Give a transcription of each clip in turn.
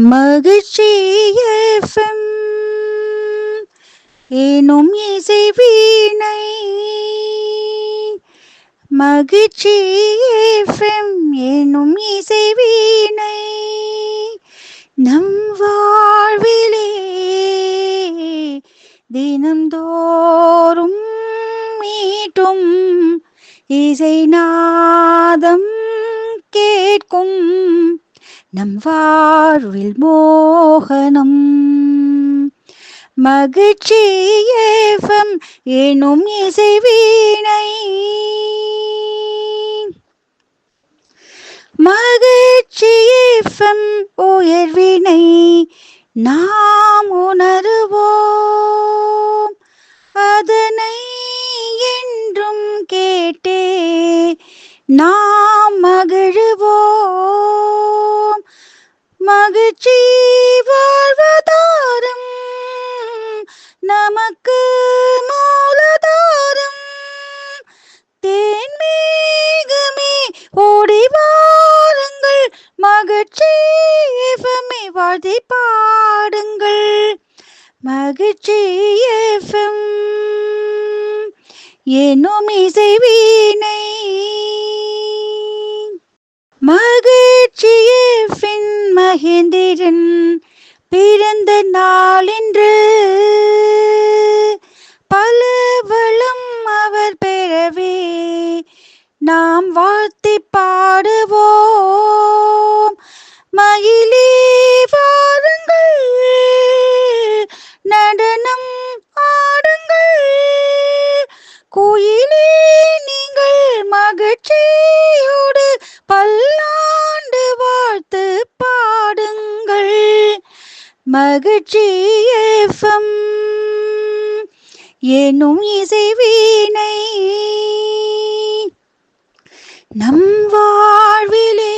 மகிழ்ச்சி எஃப்எம் எனும் இசை வீணை. மகிழ்ச்சி எஃப்எம் எனும் இசை வீணை. நம் வாழ்விலே தினந்தோறும் மீட்டும் இசை நாதம் கேட்கும் நம் வாழ்வில் மோகனம். மகிழ்ச்சி ஏஃபம் எனும் இசை வீணை மகிழ்ச்சி ஏஃபம் உயர்வினை நாம் உணருவோம். அதனை என்றும் கேட்டே நாம் ஆட்சி வாழ்வதாரம். நமக்கு மூலதாரம். தேன்மேகமே ஓடி வாருங்கள். மகிழ்ச்சியமே வாழ்த்தி பாடுங்கள். மகிழ்ச்சியம் என்னும் இசைவீனை மகிழ்ச்சியின் மகிழ்ந்த வீரன் பிறந்த நாளின்று பல வளம் அவர் பெறவே நாம் வாழ்த்தி பாடுவோம். மயில் மகிழ்ச்சி எஃப்எம் எனும் இசைவீனை நம் வாழ்விலே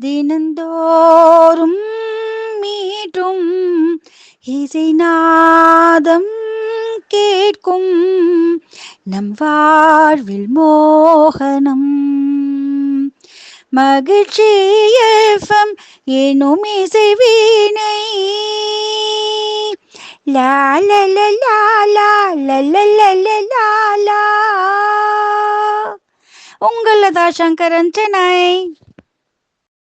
தினந்தோறும் மீட்டும் இசைநாதம் கேட்கும் நம் வாழ்வில் மோகனம். மகிழ்ச்சியேஃபம் எனும் இசைவீனை உங்களதா சங்கரன் சென்னை.